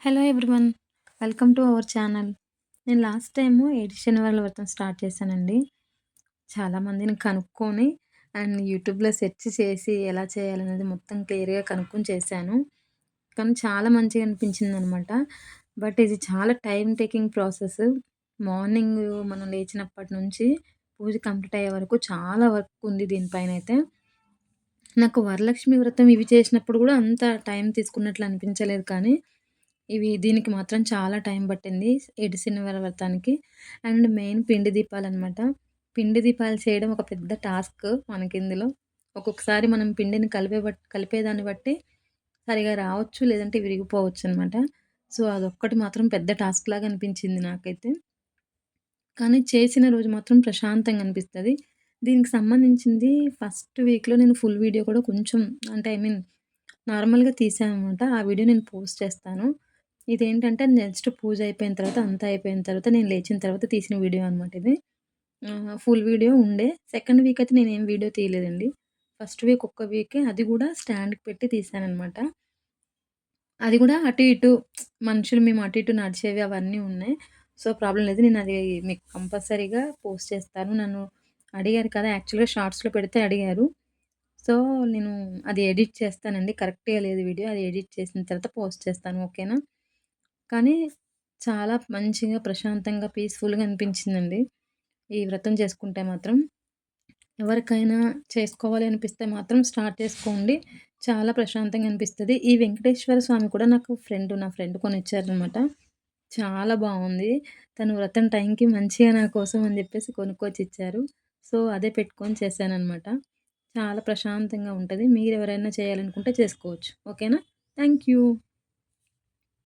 Hello everyone welcome to our channel. నేను last time edition వాళ్ళ వ్రతం స్టార్ట్ చేశానండి. చాలామందిని కనుక్కొని అండ్ యూట్యూబ్లో సెర్చ్ చేసి ఎలా చేయాలనేది మొత్తం క్లియర్గా కనుక్కొని చేశాను. కానీ చాలా మంచిగా అనిపించింది అనమాట బట్ ఇది చాలా టైం టేకింగ్ ప్రాసెస్. మార్నింగ్ మనం లేచినప్పటి నుంచి పూజ కంప్లీట్ అయ్యే వరకు చాలా వర్క్ ఉంది దీనిపైన అయితే నాకు వరలక్ష్మి వ్రతం ఇవి చేసినప్పుడు కూడా అంత టైం తీసుకున్నట్లు అనిపించలేదు కానీ ఇవి దీనికి మాత్రం చాలా టైం పట్టింది ఎడిసిన వ్రతానికి. అండ్ మెయిన్ పిండి దీపాలు అనమాట పిండి దీపాలు చేయడం ఒక పెద్ద టాస్క్ మనకి ఇందులో. ఒక్కొక్కసారి మనం పిండిని కలిపే బట్ కలిపేదాన్ని బట్టి సరిగా రావచ్చు లేదంటే విరిగిపోవచ్చు అనమాట సో అదొక్కటి మాత్రం పెద్ద టాస్క్ లాగా అనిపించింది నాకైతే. కానీ చేసిన రోజు మాత్రం ప్రశాంతంగా అనిపిస్తుంది. దీనికి సంబంధించింది ఫస్ట్ వీక్లో నేను ఫుల్ వీడియో కూడా కొంచెం అంటే ఐ మీన్ నార్మల్గా తీసాను అనమాట ఆ వీడియో నేను పోస్ట్ చేస్తాను. ఇదేంటంటే నెక్స్ట్ పూజ అయిపోయిన తర్వాత అంతా అయిపోయిన తర్వాత నేను లేచిన తర్వాత తీసిన వీడియో అనమాట ఇది. ఫుల్ వీడియో ఉండే. సెకండ్ వీక్ అయితే నేను ఏం వీడియో తీయలేదండి. ఫస్ట్ వీక్ ఒక్క వీకే అది కూడా స్టాండ్కి పెట్టి తీసానమాట అది కూడా అటు ఇటు మనుషులు మేము అటు ఇటు నడిచేవి అవన్నీ ఉన్నాయి. సో ప్రాబ్లం లేదు. నేను అది మీకు కంపల్సరీగా పోస్ట్ చేస్తాను. నన్ను అడిగారు కదా యాక్చువల్గా షార్ట్స్లో పెడితే అడిగారు. సో నేను అది ఎడిట్ చేస్తానండి. కరెక్ట్గా లేదు వీడియో. అది ఎడిట్ చేసిన తర్వాత పోస్ట్ చేస్తాను. ఓకేనా? కానీ చాలా మంచిగా ప్రశాంతంగా పీస్ఫుల్గా అనిపించిందండి. ఈ వ్రతం చేసుకుంటే మాత్రం. ఎవరికైనా చేసుకోవాలి అనిపిస్తే మాత్రం స్టార్ట్ చేసుకోండి. చాలా ప్రశాంతంగా అనిపిస్తుంది. ఈ వెంకటేశ్వర స్వామి కూడా నాకు ఫ్రెండ్ నా ఫ్రెండ్ కొనిచ్చారనమాట చాలా బాగుంది. తను వ్రతం టైంకి మంచిగా నా కోసం అని చెప్పేసి కొనుక్కొచ్చి ఇచ్చారు సో అదే పెట్టుకొని చేశానమాట చాలా ప్రశాంతంగా ఉంటుంది. మీరు ఎవరైనా చేయాలనుకుంటే చేసుకోవచ్చు. ఓకేనా? Thank you